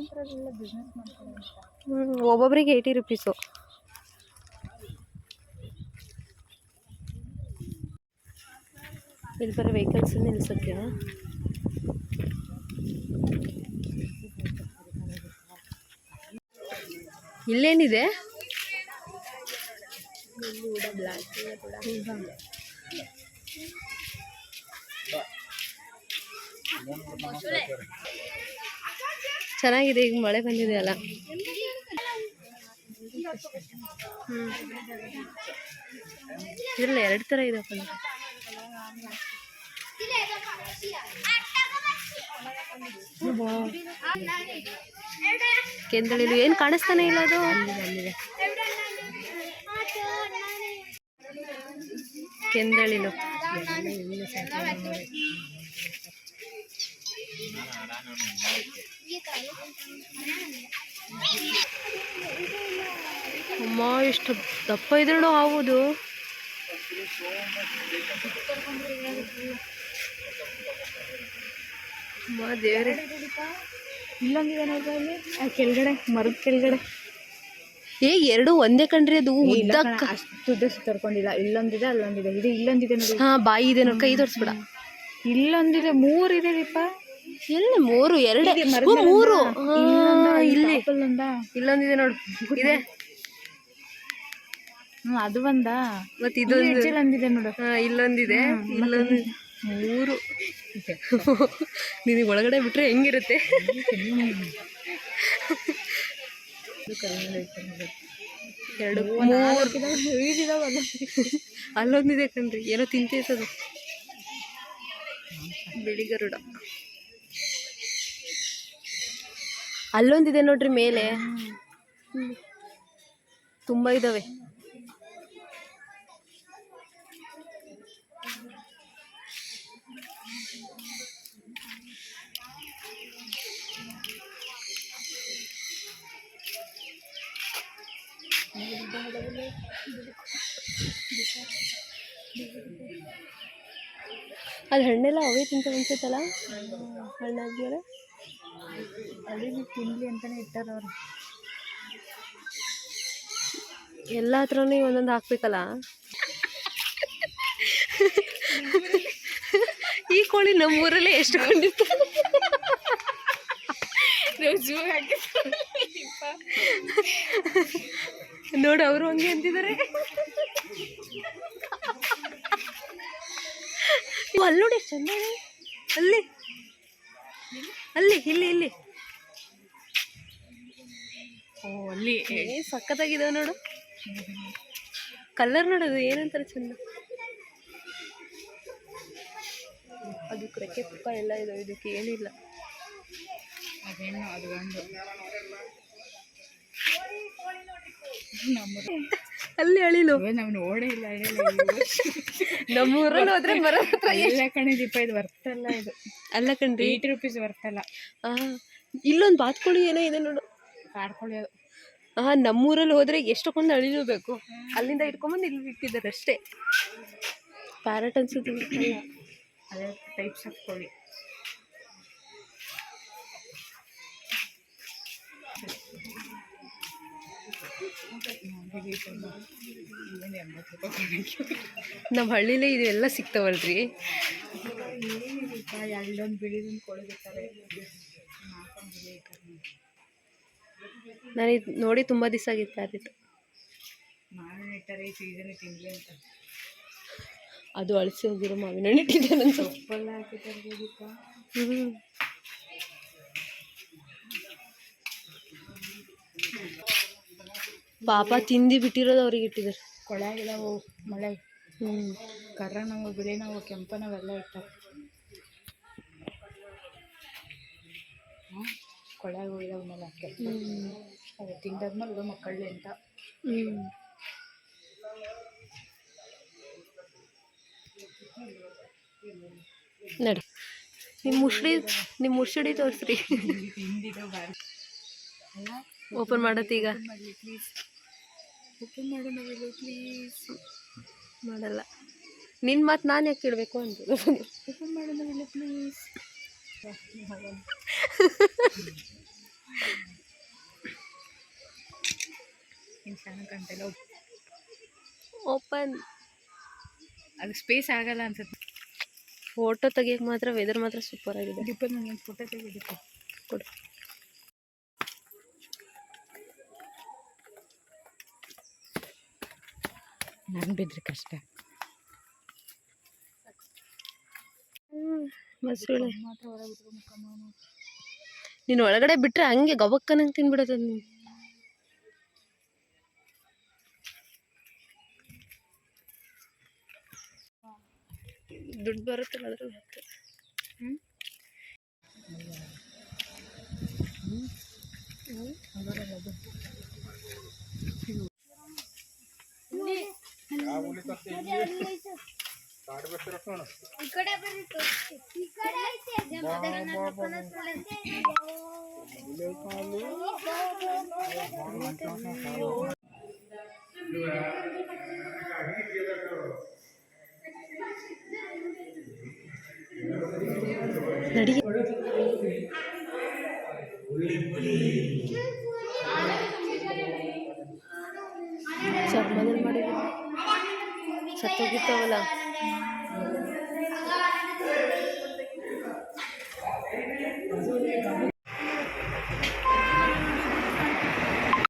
ನಿಂತಿರೋದ್ರೆಲ್ಲ business ಮಾಡ್ತಾರೆ ಅಂತ ಹ್ಞೂ ಒಬ್ಬೊಬ್ರಿಗೆ ಏಯ್ಟಿ ರುಪೀಸು ಇಲ್ಲಿ ಬರೋ ವೆಹಿಕಲ್ಸ್ ನಿಲ್ಸೋಕ್ಕೆ. ಇಲ್ಲೇನಿದೆ? ಚೆನ್ನಾಗಿದೆ, ಈಗ ಮಳೆ ಬಂದಿದೆ ಅಲ್ಲ. ಹ್ಞೂ ಎರಡು ಥರ ಇದಪ್ಪ ಕೆಂದಳಿಲು ಏನು ಕಾಣಿಸ್ತಾನೆ ಇಲ್ಲ ಅದು? ಕೆಂದಳಿಲು ಅಮ್ಮ ಎಷ್ಟು ದಪ್ಪ ಇದ್ರೂ ಹೌದು ಅಮ್ಮ ದೇವ್ರೆ. ಇಲ್ಲೊಂದಿದೆ ನೋಡ್ರಿ ಅಲ್ಲಿ ಕೆಳಗಡೆ ಮರದ ಕೆಳಗಡೆ. ಏ ಎರಡು ಒಂದೇ ಕಣ್ರಿ ಅದು ಉದ್ದಕ್ಕ. ಅಷ್ಟು ಉದ್ದ ಸುತ್ತರ್ಕೊಂಡಿಲ್ಲ ಇಲ್ಲೊಂದಿದೆ ಅಲ್ಲೊಂದಿದೆ. ಇದು ಇಲ್ಲೊಂದಿದೆ ನೋಡಿ. ಹಾ ಬಾಯಿ ಇದೆ ನೋಡಿ ಕೈ ತೋರಿಸ್ಬಿಡ. ಇಲ್ಲೊಂದಿದೆ ಮೂರಿದೆ ದೀಪ. ಎಲ್ಲಿ ಮೂರು ಎರಡು ಓ, ಮೂರು. ಹಾ, ಇಲ್ಲಿ ಇಲ್ಲೊಂದಿದೆ ನೋಡು. ಇದೆ. ಹ್ಮ್ ಅದು ಒಂದ? ಮತ್ತೆ ಇದೊಂದು ನೋಡು. ಹಾ ಇಲ್ಲೊಂದಿದೆ. ಇಲ್ಲೊಂದು ಮೂರು. ನಿನಗೆ ಒಳಗಡೆ ಬಿಟ್ರೆ ಹೆಂಗಿರುತ್ತೆ? ಎರಡು ಮೂರು. ಅಲ್ಲೊಂದಿದೆ ಕಣ್ರಿ. ಏನೋ ತಿಂತೈತದು ಬಿಳಿ ಅಲ್ಲೊಂದಿದೆ ನೋಡ್ರಿ ಮೇಲೆ. ತುಂಬ ಇದಾವೆ. ಅದು ಹಣ್ಣೆಲ್ಲ ಅವೇ ತಿಂತ ಅನ್ಸುತ್ತಲ್ಲ? ಹಣ್ಣಾದ್ಮೇಲೆ? ಅಡಿಗೆ ತಿನ್ಲಿ ಅಂತಲೇ ಇಟ್ಟಾರ ಅವರು. ಎಲ್ಲ ಹತ್ರನೂ ಒಂದೊಂದು ಹಾಕ್ಬೇಕಲ್ಲ? ಈ ಕೋಳಿ ನಮ್ಮೂರಲ್ಲೇ ಎಷ್ಟು ಕೊಂಡಿತ್ತು? ನೋಡು ಅವರು ಹಂಗೆ ಅಂತಿದ್ದಾರೆ ಅಲ್ಲಿ ನೋಡಿ ಎಷ್ಟು ಚಂದ ಇದೆ. ಅಲ್ಲಿ. ಅಲ್ಲಿ ಇಲ್ಲಿ ಇಲ್ಲಿ. ಓ ಅಲ್ಲಿ. ಏ ಸಖತ್ತಾಗಿದಾವೆ ನೋಡು. ಕಲರ್ ನೋಡೋದು ಏನಂತಾರೆ ಚಂದ ಅದು ರೆಕ್ಕೆ ಪುಕ್ಕ ಎಲ್ಲ ಇದಾವೆ ಇದಕ್ಕೆ ಏನಿಲ್ಲ. ಅದೇನು ಅದು ಒಂದು. ಅಲ್ಲಿ ಅಳಿಲು. ನಾವು ನೋಡೇ ಇಲ್ಲ ನಮ್ಮೂರಲ್ಲಿ ಹೋದ್ರೆ ಮರ ಹತ್ರ ಎಲ್ಲ ಕಣೆ ದೀಪ ಇದು ಬರ್ತಲ್ಲ ಇದು. ಅಲ್ಲ ಕಣ್ರಿ. ಏಯ್ಟಿ ರುಪೀಸ್ ಬರ್ತಲ್ಲ. ಆ ಇಲ್ಲೊಂದು ಬಾತ್ಕೋಳಿ ಏನೋ ಇದೆ ನೋಡು. ಕಾಡ್ಕೊಳ್ಳಿ ಅದು. ಆ ನಮ್ಮೂರಲ್ಲಿ ಹೋದ್ರೆ ಎಷ್ಟೊಂದು ಅಳಿಲು ಬೇಕು. ಅಲ್ಲಿಂದ ಇಟ್ಕೊಂಡ್ಬಂದು ಇಲ್ಲಿ ಬಿಟ್ಟಿದ್ದಾರೆ ಅಷ್ಟೇ. ಪ್ಯಾರಟ್ ಅನ್ಸುತ್ತೆ. ಅದೇ ಟೈಪ್ಸ್ ಆಫ್ ನಮ್ಮ ಹಳ್ಳಿಲೇ ಇದೆಲ್ಲ ಸಿಗ್ತಾವಲ್ರಿ? ಬಿಳಿದೊಂದು. ನಾನು ಇದು ನೋಡಿ ತುಂಬ ದಿವಸ ಆಗಿತ್ತು ಅದು ಅಳಿಸಿ ಹೋಗಿರೋ ಮಾವಿನ ಹಣ್ಣು ಉಪ್ಪೆಲ್ಲ ಹಾಕಿದ್ದಾರೆ ಹ್ಞೂ ಪಾಪ ತಿಂದು ಬಿಟ್ಟಿರೋದು ಅವ್ರಿಗೆ ಇಟ್ಟಿದ್ದಾರೆ. ಕೊಳೆಗಿದಾವು ಮಳೆ. ಹ್ಞೂ ಕರ್ರ ನಾವು ಬಿಳಿ ನಾವು ಕೆಂಪ ನಾವೆಲ್ಲ ಇಟ್ಟಾರೆ ಕೊಳೆ ಹೋಗಿದಾವ ಮೇಲೆ ಹ್ಞೂ ಅದು ತಿಂದಾದ್ಮೇಲೆ ಅದು ಮಕ್ಕಳಲ್ಲಿ ಅಂತ. ಹ್ಞೂ ನಡಿ. ನಿಮ್ಮ ಮುಷ್ಡಿ ನಿಮ್ಮ ಮುಷ್ಡಿ ತೋರಿಸ್ರಿ. ತಿಂದಿದ್ದು ಬಾರಿ. ಅಲ್ಲ? ಓಪನ್ ಮಾಡತ್ತೀಗ? ಓಪನ್ ಮಾಡು ನಾವಿಲ್ಲ ಪ್ಲೀಸ್ ಮಾಡಲ್ಲ. ನಿನ್ನ ಮಾತು ನಾನು ಯಾಕೆ ಕೇಳಬೇಕು ಅಂತ ಓಪನ್ ಮಾಡು ನಾವಿಲ್ಲ ಪ್ಲೀಸ್ ಓಪನ್ ಅದು ಸ್ಪೇಸ್ ಆಗಲ್ಲ ಅನ್ಸುತ್ತೆ. ಫೋಟೋ ತೆಗಿಯಕ್ಕೆ ಮಾತ್ರ ವೆದರ್ ಮಾತ್ರ ಸೂಪರ್ ಆಗಿದೆ. ಫೋಟೋ ತೆಗಿಯೋದಕ್ಕೆ ಕೊಡು. ನಾನು ಬಿದ್ದರೆ ಕಷ್ಟ. ಮೊಸಳೆ. ನೀನು ಒಳಗಡೆ ಬಿಟ್ರೆ ಹಂಗೆ ಗಬಕ್ಕನಂಗೆ ತಿನ್ಬಿಡತ್ತೆ ನೀನು. ದುಡ್ಡು ಬರುತ್ತೆ ಅದ್ರಲ್ಲಿ ಹತ್ತು ಹ್ಮ್? ನಡಿ ಚರ್ಮದಲ್ಲಿ ಮಾಡಿ ಸತ್ತೋಗಿತ್ತಾವಲ್ಲ Yeah.